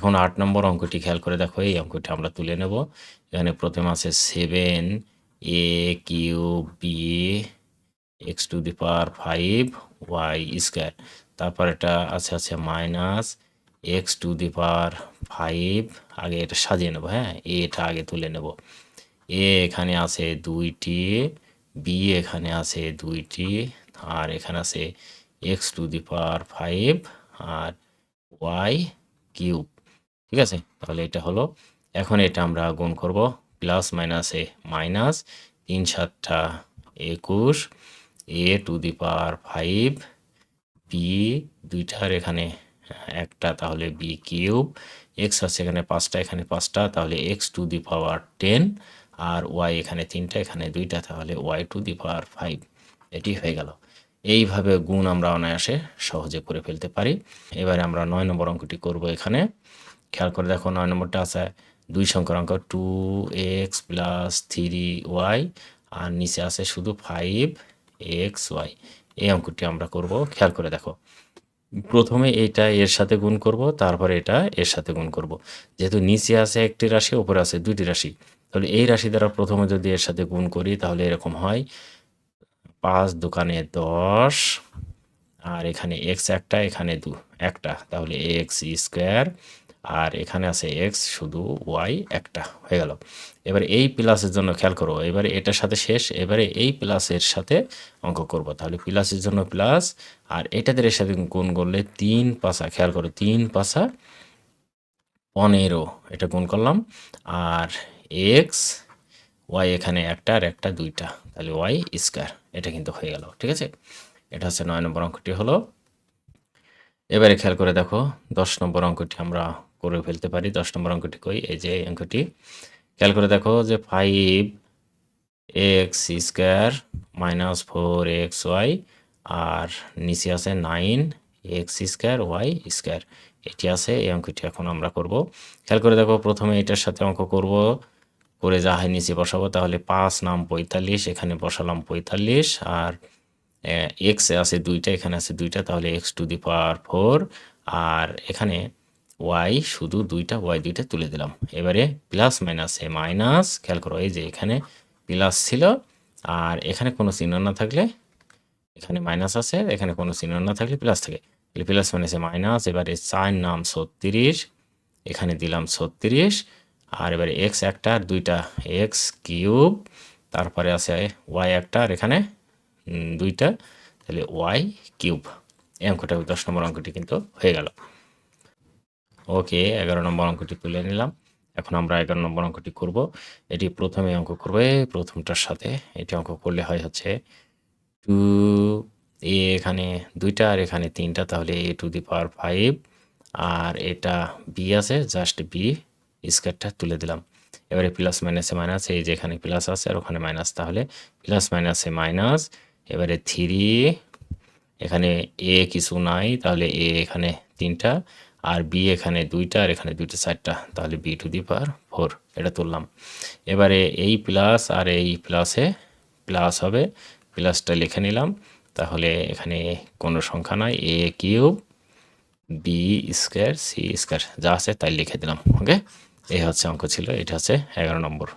এখন আট নম্বর অঙ্কটি খেয়াল করে দেখো, এই অঙ্কটি আমরা তুলে নেব। এখানে প্রথম আছে seven a q b x to the power five y square তারপর এটা আছে আছে minus x to the power five আগে এটা সাজিয়ে নেব হ্যাঁ? এটা আগে তুলে নেব। এ এখানে আছে দুইটি, বি এখানে আছে দুইটি, আর এখানে আছে x to the power five R Y cube ঠিক আছে? তাহলে এটা হলো, এখন এটা আমরা গুণ করব প্লাস মাইনাসে মাইনাস তিন সাতটা একুশ, a to the power five b দুইটার এখানে একটা, তাহলে বি কিউব এক্স আছে এখানে পাঁচটা এখানে পাঁচটা, তাহলে x to the power ten R Y এখানে তিনটা, এখানে দুইটা, তাহলে y to the power five এটি হয়ে গেল। এইভাবে গুণ আমরা অনায়াসে সহজে করে ফেলতে পারি। এবারে আমরা নয় নম্বর অঙ্কটি করব এখানে। খেয়াল করে দেখো নয় নম্বরটা আছে দুই সংখ্যার অঙ্ক two x plus three y আর নিচে আছে শুধু ফাইভ এক্স ওয়াই এই অঙ্কটি আমরা করব। খেয়াল করে দেখো, প্রথমে এটা এর সাথে গুণ করব, তারপরে এটা এর সাথে গুণ করব। যেহেতু নিচে আছে একটি রাশি ওপরে আছে দুইটি রাশি, তাহলে এই রাশি দ্বারা প্রথমে যদি এর সাথে গুণ করি, তাহলে এরকম হয় পাঁচ দোকানে দশ, আর এখানে এক্স একটা, এখানে দু একটা, তাহলে এক্স স্কোয়ার আর এখানে আছে এক্স শুধু ওয়াই একটা, হয়ে গেল। এবারে এই প্লাসের জন্য খেয়াল করো, এবারে এটার সাথে শেষ, এবারে এই প্লাসের সাথে অঙ্ক করব, তাহলে প্লাসের জন্য প্লাস আর এটাদের সাথে গুণ করলে তিন পাশা খেয়াল করো, তিন পাশা পনেরো, এটা গুণ করলাম, আর এক্স ওয়াই এখানে একটা, আর একটা দুইটা তাহলে ওয়াই স্কোয়ার এটা কিন্তু হয়ে গেল, ঠিক আছে? এটা হচ্ছে নয় নম্বর অঙ্কটি হলো। এবারে খেয়াল করে দেখো, দশ নম্বর অঙ্কটি আমরা করে ফেলতে পারি, দশ নম্বর অঙ্কটি কই? এই যে অঙ্কটি। খেয়াল করে দেখো যে five x square minus four x y আর নিচে আছে nine x square y square এটি আছে, এই অঙ্কটি এখন আমরা করব। খেয়াল করে দেখো, প্রথমে এটার সাথে অঙ্ক করব। করে যা হয় নিচে বসাবো, তাহলে পাঁচ নাম পঁয়তাল্লিশ, এখানে বসালাম পঁয়তাল্লিশ, আর এক্স আছে দুইটা, এখানে আছে দুইটা, তাহলে x to the power four আর এখানে ওয়াই শুধু দুইটা ওয়াই দুইটা তুলে দিলাম। এবারে প্লাস মাইনাস এ মাইনাস খেয়াল করো এই যে এখানে প্লাস ছিল, আর এখানে কোনো চিহ্ন না থাকলে, এখানে মাইনাস আছে, এখানে কোনো চিহ্ন না থাকলে প্লাস থাকে। প্লাস মাইনাসে মাইনাস এবারে চার নাম ছত্রিশ, এখানে দিলাম ছত্রিশ আর এবারে এক্স একটা আর দুইটা এক্স কিউব, তারপরে আছে ওয়াই একটা আর এখানে দুইটা, তাহলে ওয়াই কিউব। এই অঙ্কটা দশ নম্বর অঙ্কটি কিন্তু হয়ে গেল। ওকে, এগারো নম্বর অঙ্কটি তুলে নিলাম। এখন আমরা এগারো নম্বর অঙ্কটি করব। এটি প্রথমে অঙ্ক করব, প্রথমটার সাথে এটি অঙ্ক করলে হয় হচ্ছে টু এ এখানে দুইটা আর এখানে তিনটা, তাহলে এ টু দি পাওয়ার ফাইভ, আর এটা বি আছে, জাস্ট বি স্কোয়ারটা তুলে দিলাম। এবারে প্লাস মাইনাসে মাইনাস এই যে এখানে প্লাস আছে আর ওখানে মাইনাস তাহলে প্লাস মাইনাসে মাইনাস এবারে থ্রি এখানে এ কিছু নাই, তাহলে এ এখানে তিনটা, আর বি এখানে দুইটা, আর এখানে দুইটা চারটা, তাহলে b to the power four এটা তুললাম। এবারে এই প্লাস আর এই প্লাসে প্লাস হবে প্লাসটা লিখে নিলাম, তাহলে এখানে কোনো সংখ্যা নাই a cube b square c square যা আছে তাই লিখে দিলাম ওকে এই হচ্ছে অঙ্ক ছিল এটা হচ্ছে এগারো নম্বর।